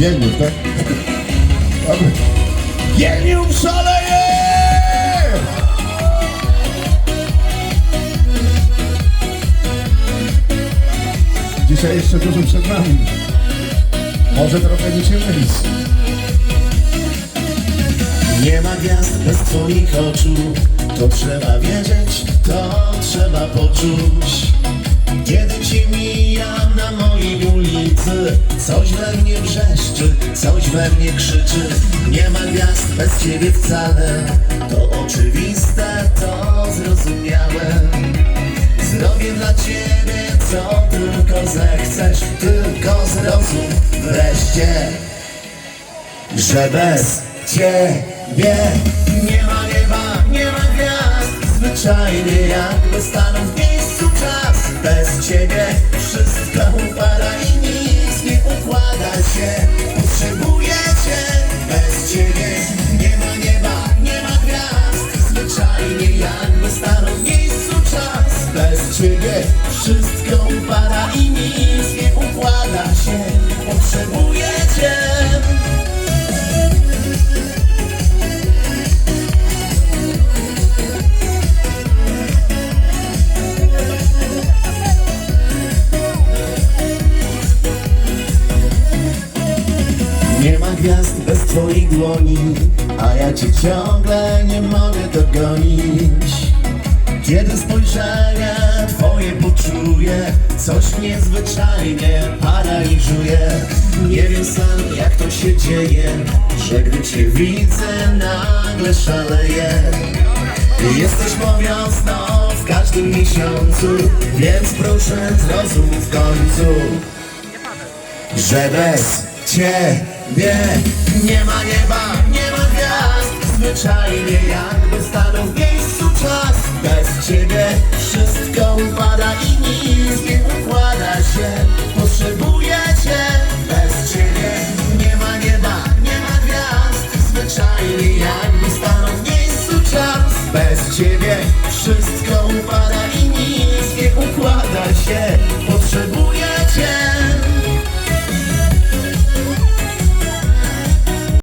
Geniusz, tak? Dobry. Geniusz szaleje! Dzisiaj jeszcze dużo przed nami. Może trochę mi się mylić. Nie ma gwiazd bez twoich oczu To trzeba wiedzieć, to trzeba poczuć Coś we mnie wrzeszczy, coś we mnie krzyczy. Nie ma gwiazd bez ciebie wcale. To oczywiste, to zrozumiałe. Zrobię dla ciebie co tylko zechcesz. Tylko zrozum wreszcie że bez ciebie nie ma nieba, nie ma gwiazd. Zwyczajnie jakby stanął w miejscu czas. Bez ciebie wszystko upada dłoni A ja cię ciągle nie mogę dogonić. Kiedy spojrzenie twoje poczuję Coś mnie zwyczajnie paraliżuje. Nie wiem sam jak to się dzieje Że gdy cię widzę nagle szaleję. Jesteś moją wiosną w każdym miesiącu Więc proszę zrozum w końcu że bez ciebie Nie ma nieba, nie ma gwiazd. Zwyczajnie jakby stanął w miejscu czas. Bez ciebie wszystko upada i nic nie układa się. Potrzebuję cię. Bez ciebie nie ma nieba, nie ma gwiazd. Zwyczajnie jakby stanął w miejscu czas. Bez ciebie